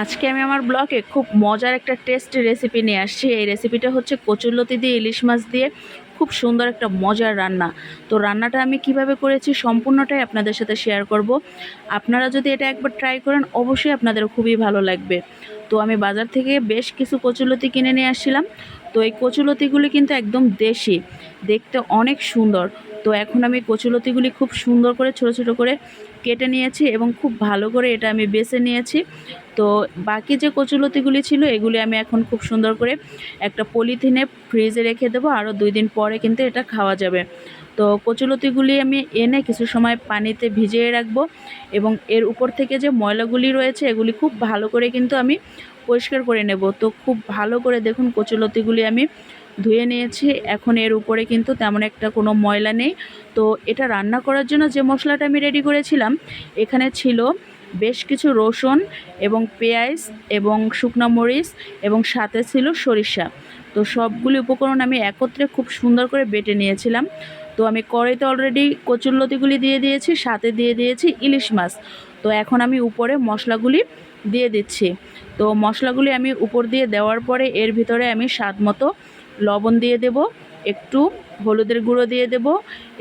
আজকে আমি আমার ব্লগে খুব মজার একটা টেস্টি রেসিপি নিয়ে আসছি। এই রেসিপিটা হচ্ছে কচুরলতি দিয়ে ইলিশ মাছ দিয়ে খুব সুন্দর একটা মজার রান্না। তো রান্নাটা আমি কীভাবে করেছি সম্পূর্ণটাই আপনাদের সাথে শেয়ার করব। আপনারা যদি এটা একবার ট্রাই করেন, অবশ্যই আপনাদের খুবই ভালো লাগবে। তো আমি বাজার থেকে বেশ কিছু কচুলতি কিনে নিয়ে আসছিলাম। তো এই কচুলতিগুলি কিন্তু একদম দেশি, দেখতে অনেক সুন্দর। তো এখন আমি কচুলতিগুলি খুব সুন্দর করে, ছোট ছোট করে কেটে নিয়েছি এবং খুব ভালো করে এটা আমি বেছে নিয়েছি। তো বাকি যে কচুলতিগুলি ছিল, এগুলি আমি এখন খুব সুন্দর করে একটা পলিথিনে ফ্রিজে রেখে দেবো। আরও দুই দিন পরে কিন্তু এটা খাওয়া যাবে। তো কচুলতিগুলি আমি এনে কিছু সময় পানিতে ভিজিয়ে রাখব এবং এর উপর থেকে যে ময়লাগুলি রয়েছে, এগুলি খুব ভালো করে কিন্তু আমি পরিষ্কার করে নেব। তো খুব ভালো করে দেখুন কচুলতিগুলি আমি ধুয়ে নিয়েছি। এখন এর উপরে কিন্তু তেমন একটা কোনো ময়লা নেই। তো এটা রান্না করার জন্য যে মশলাটা আমি রেডি করেছিলাম, এখানে ছিল বেশ কিছু রসুন এবং পেঁয়াজ এবং শুকনো মরিচ এবং সাথে ছিল সরিষা। তো সবগুলি উপকরণ আমি একত্রে খুব সুন্দর করে বেটে নিয়েছিলাম। তো আমি কড়াইতে অলরেডি কচুরলতিগুলি দিয়ে দিয়েছি, সাথে দিয়ে দিয়েছি ইলিশ মাছ। তো এখন আমি উপরে মশলাগুলি দিয়ে দিচ্ছি। তো মশলাগুলি আমি উপর দিয়ে দেওয়ার পরে এর ভিতরে আমি স্বাদ মতো লবণ দিয়ে দেব, একটু হলুদের গুঁড়ো দিয়ে দেব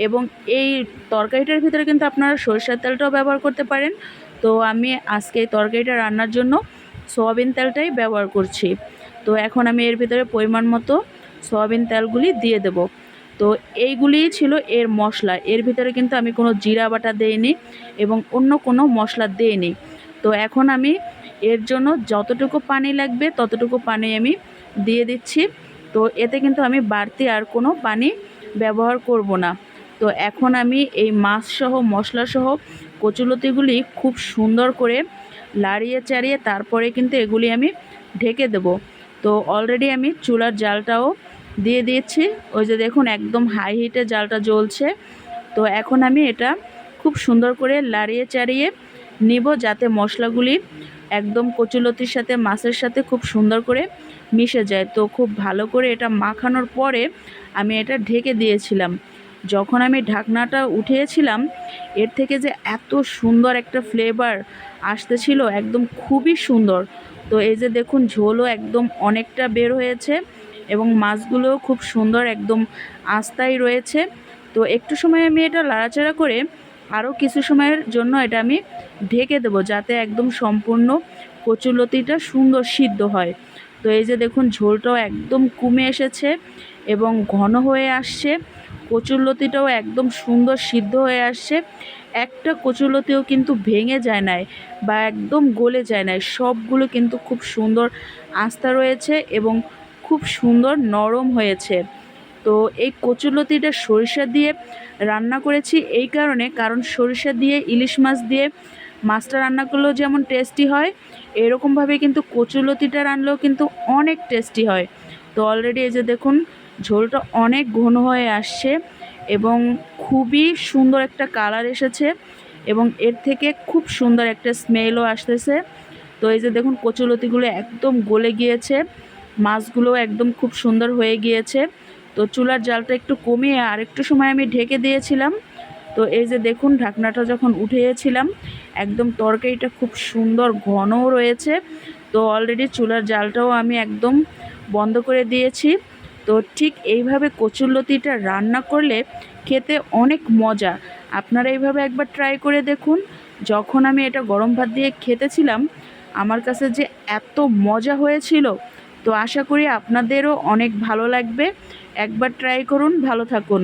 এবং এই তরকারিটার ভিতরে কিন্তু আপনারা সরিষার তেলটাও ব্যবহার করতে পারেন। তো আমি আজকে এই তরকারিটা রান্নার জন্য সয়াবিন তেলটাই ব্যবহার করছি। তো এখন আমি এর ভিতরে পরিমাণ মতো সয়াবিন তেলগুলি দিয়ে দেব। তো এইগুলিই ছিল এর মশলা। এর ভিতরে কিন্তু আমি কোনো জিরা বাটা দেইনি এবং অন্য কোনো মশলা দেইনি। তো এখন আমি এর জন্য যতটুকু পানি লাগবে ততটুকু পানি আমি দিয়ে দিচ্ছি। তো এতে কিন্তু আমি বাড়তি আর কোনো পানি ব্যবহার করব না। তো এখন আমি এই মাছসহ, মশলাসহ কচুলতিগুলি খুব সুন্দর করে লাড়িয়ে চাড়িয়ে তারপরে কিন্তু এগুলি আমি ঢেকে দেব। তো অলরেডি আমি চুলার জালটাও দিয়ে দিয়েছি। ওই যে দেখুন, একদম হাই হিটে জালটা জ্বলছে। তো এখন আমি এটা খুব সুন্দর করে লাড়িয়ে চাড়িয়ে নিব যাতে মশলাগুলি একদম কচুলতির সাথে, মাছের সাথে খুব সুন্দর করে মিশে যায়। তো খুব ভালো করে এটা মাখানোর পরে আমি এটা ঢেকে দিয়েছিলাম। যখন আমি ঢাকনাটা উঠিয়েছিলাম, এর থেকে যে এত সুন্দর একটা ফ্লেভার আসতেছিল, একদম খুবই সুন্দর। তো এই যে দেখুন, ঝোলও একদম অনেকটা বের হয়েছে। এবং মাছগুলোও খুব সুন্দর একদম আস্তায় রয়েছে। তো একটু সময় আমি এটা লাড়াচাড়া করে আরও কিছু সময়ের জন্য এটা আমি ঢেকে দেবো যাতে একদম সম্পূর্ণ কচুলতিটা সুন্দর সিদ্ধ হয়। তো এই যে দেখুন, ঝোলটাও একদম কমে এসেছে এবং ঘন হয়ে আসছে। কচুরলতিটাও একদম সুন্দর সিদ্ধ হয়ে আসছে। একটা কচুরলতিও কিন্তু ভেঙে যায় নাই বা একদম গলে যায় নাই। সবগুলো কিন্তু খুব সুন্দর আস্থা রয়েছে এবং খুব সুন্দর নরম হয়েছে। তো এই কচুরলতিটা সরিষা দিয়ে রান্না করেছি, এই কারণে, কারণ সরিষা দিয়ে, ইলিশ মাছ দিয়ে মাছটা রান্না করলেও যেমন টেস্টি হয়, এরকমভাবে কিন্তু কচুলতিটা রানলেও কিন্তু অনেক টেস্টি হয়। তো অলরেডি এই যে দেখুন, ঝোলটা অনেক ঘন হয়ে আসছে এবং খুবই সুন্দর একটা কালার এসেছে এবং এর থেকে খুব সুন্দর একটা স্মেলও আসতেছে। তো এই যে দেখুন কচুলতিগুলো একদম গলে গিয়েছে। মাছগুলো একদম খুব সুন্দর হয়ে গিয়েছে। তো চুলার জালটা একটু কমিয়ে আর একটু সময় আমি ঢেকে দিয়েছিলাম। তো এই যে দেখুন, ঢাকনাটা যখন উঠিয়েছিলাম, একদম তরকারিটা খুব সুন্দর ঘনও রয়েছে। তো অলরেডি চুলার জালটাও আমি একদম বন্ধ করে দিয়েছি। তো ঠিক এইভাবে কচুরলতিটা রান্না করলে খেতে অনেক মজা। আপনারা এইভাবে একবার ট্রাই করে দেখুন। যখন আমি এটা গরম ভাত দিয়ে খেতেছিলাম, আমার কাছে যে এত মজা হয়েছিল তো আশা করি আপনাদেরও অনেক ভালো লাগবে। একবার ট্রাই করুন ভালো থাকুন।